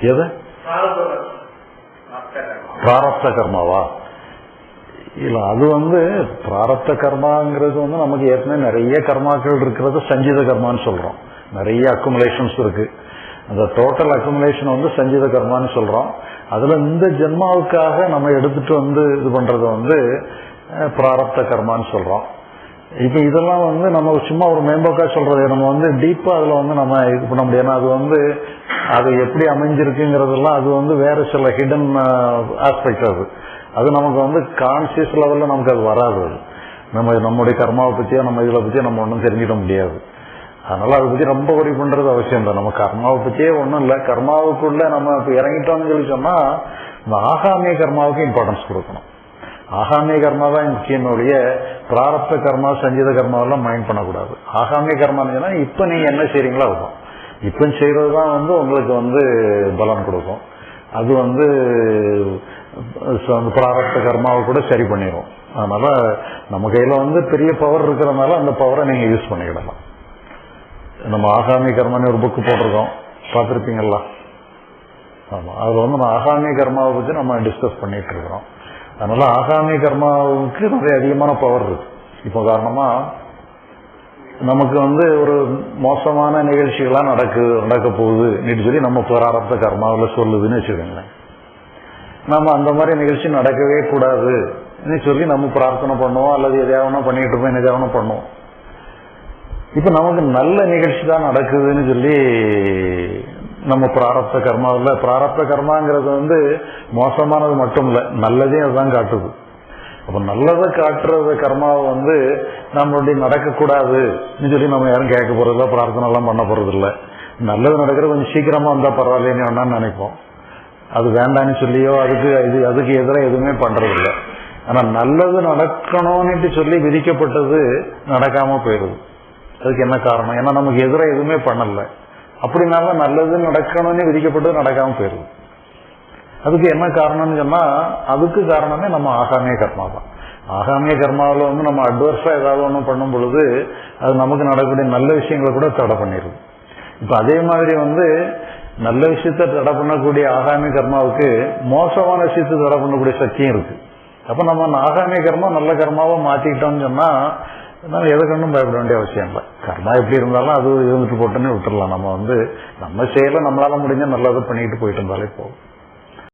எது? பிராரப்த கர்மாவா? இல்ல அது வந்து பிராரப்த கர்மாங்கிறது வந்து நமக்கு ஏற்கனவே நிறைய கர்மாக்கள் இருக்கிறது சஞ்சித கர்மான்னு சொல்றோம். நிறைய அக்குமுலேஷன்ஸ் இருக்கு. அந்த டோட்டல் அக்குமுலேஷன் வந்து சஞ்சித கர்மான்னு சொல்றோம். அதுல இந்த ஜென்மாவுக்காக நம்ம எடுத்துட்டு வந்து இது பண்றது வந்து பிராரப்த கர்மான்னு சொல்றோம். இப்ப இதெல்லாம் வந்து நம்ம சும்மா ஒரு மேம்போக்கா சொல்றது நம்ம வந்து டீப்பா அதுல வந்து நம்ம இது பண்ண முடியும் ஏன்னா அது வந்து அது எப்படி அமைஞ்சிருக்குங்கிறதெல்லாம் அது வந்து வேற சில ஹிடன் ஆஸ்பெக்ட் அது. அது நமக்கு வந்து கான்சியஸ் லெவல்ல நமக்கு அது வராது அது. நம்ம நம்முடைய கர்மாவை பத்தியோ நம்ம இதில் பத்தியோ நம்ம ஒன்றும் தெரிஞ்சிட முடியாது. அதனால அதை பத்தி ரொம்ப worry பண்றது அவசியம் தான் நம்ம கர்மாவை பத்தியே ஒன்றும் இல்லை. கர்மாவுக்குள்ள நம்ம இப்போ இறங்கிட்டோம்னு சொல்லி சொன்னா இந்த ஆகாமிய கர்மாவுக்கு இம்பார்ட்டன்ஸ் கொடுக்கணும். ஆகாமிய கர்மா தான் முக்கியம் ஒழிய பிராரப்த கர்மா சஞ்சீத கர்மாவெல்லாம் மைண்ட் பண்ணக்கூடாது. ஆகாமிய கர்மான்னு சொன்னா இப்ப நீங்க என்ன செய்கிறீங்களோ அதுதான். இப்ப செய்கிறது தான் வந்து உங்களுக்கு வந்து பலன் கொடுக்கும். அது வந்து அந்த பிராரப்த கர்மாவை கூட சரி பண்ணிடும் அதனால நம்ம கையில வந்து பெரிய பவர் இருக்கிறதுனால அந்த பவரை நீங்க யூஸ் பண்ணிக்கிடலாம். நம்ம ஆகாமிய கர்மான்னு ஒரு புக் போட்டிருக்கோம். பார்த்துருப்பீங்களா ஆமா. அதுல வந்து நம்ம ஆகாமிய கர்மாவை பத்தி நம்ம டிஸ்கஸ் பண்ணிட்டு இருக்கிறோம். அதனால ஆகாமிய கர்மாவுக்கு நிறைய அதிகமான பவர் இருக்கு. இப்போ காரணமா நமக்கு வந்து ஒரு மோசமான நிகழ்ச்சிகளா நடக்கு நடக்க போகுதுன்னு சொல்லி நம்ம பிராரப்த கர்மாவில் சொல்லுதுன்னு வச்சுக்கோங்களேன். நம்ம அந்த மாதிரி நிகழ்ச்சி நடக்கவே கூடாதுன்னு சொல்லி நம்ம பிரார்த்தனை பண்ணுவோம் அல்லது எதையாவது பண்ணிட்டு இருப்போம் எதையாவது பண்ணுவோம். இப்ப நமக்கு நல்ல நிகழ்ச்சி தான் நடக்குதுன்னு சொல்லி நம்ம பிராரப்த கர்மாவில் பிராரப்த கர்மாங்கிறது வந்து மோசமானது மட்டும் இல்லை நல்லதையும் அதுதான் காட்டுது. அப்போ நல்லதை காட்டுறது கர்மாவை வந்து நம்மளுடைய நடக்கக்கூடாதுன்னு சொல்லி நம்ம யாரும் கேட்க போகிறதில்ல பிரார்த்தனைலாம் பண்ண போகிறதில்ல நல்லது நடக்கிறது கொஞ்சம் சீக்கிரமாக வந்தால் பரவாயில்லைன்னு வேணாம்னு நினைப்போம். அது வேண்டான்னு சொல்லியோ அதுக்கு இது அதுக்கு எதிராக எதுவுமே பண்ணுறதில்ல ஆனால் நல்லது நடக்கணும்னுட்டு சொல்லி விதிக்கப்பட்டது நடக்காமல் போயிடுது அதுக்கு என்ன காரணம்? ஏன்னா நமக்கு எதிராக எதுவுமே பண்ணலை. அப்படினால நல்லது நடக்கணும்னு விதிக்கப்பட்டது நடக்காம போயிடும் அதுக்கு என்ன காரணம்னு சொன்னா அதுக்கு காரணமே நம்ம ஆகாமிய கர்மா தான். ஆகாமிய கர்மாவில் வந்து நம்ம அட்வர்ஸா ஏதாவது ஒன்று பண்ணும் பொழுது அது நமக்கு நடக்கக்கூடிய நல்ல விஷயங்களை கூட தடை பண்ணிடுது இப்போ அதே மாதிரி வந்து நல்ல விஷயத்தை தடை பண்ணக்கூடிய ஆகாமிய கர்மாவுக்கு மோசமான விஷயத்தை தடை பண்ணக்கூடிய சக்தியும் இருக்கு. அப்போ நம்ம ஆகாமிய கர்மா நல்ல கர்மாவை மாற்றிக்கிட்டோம்னு சொன்னா அதனால எதை கண்டும் பயப்பட வேண்டிய அவசியம் இல்லை. கர்மா எப்படி இருந்தாலும் அது இருந்துட்டு போட்டுன்னு விட்டுடலாம் நம்ம வந்து நம்ம செயலை நம்மளால முடிஞ்ச நல்லதை பண்ணிட்டு போயிட்டு இருந்தாலே போகும்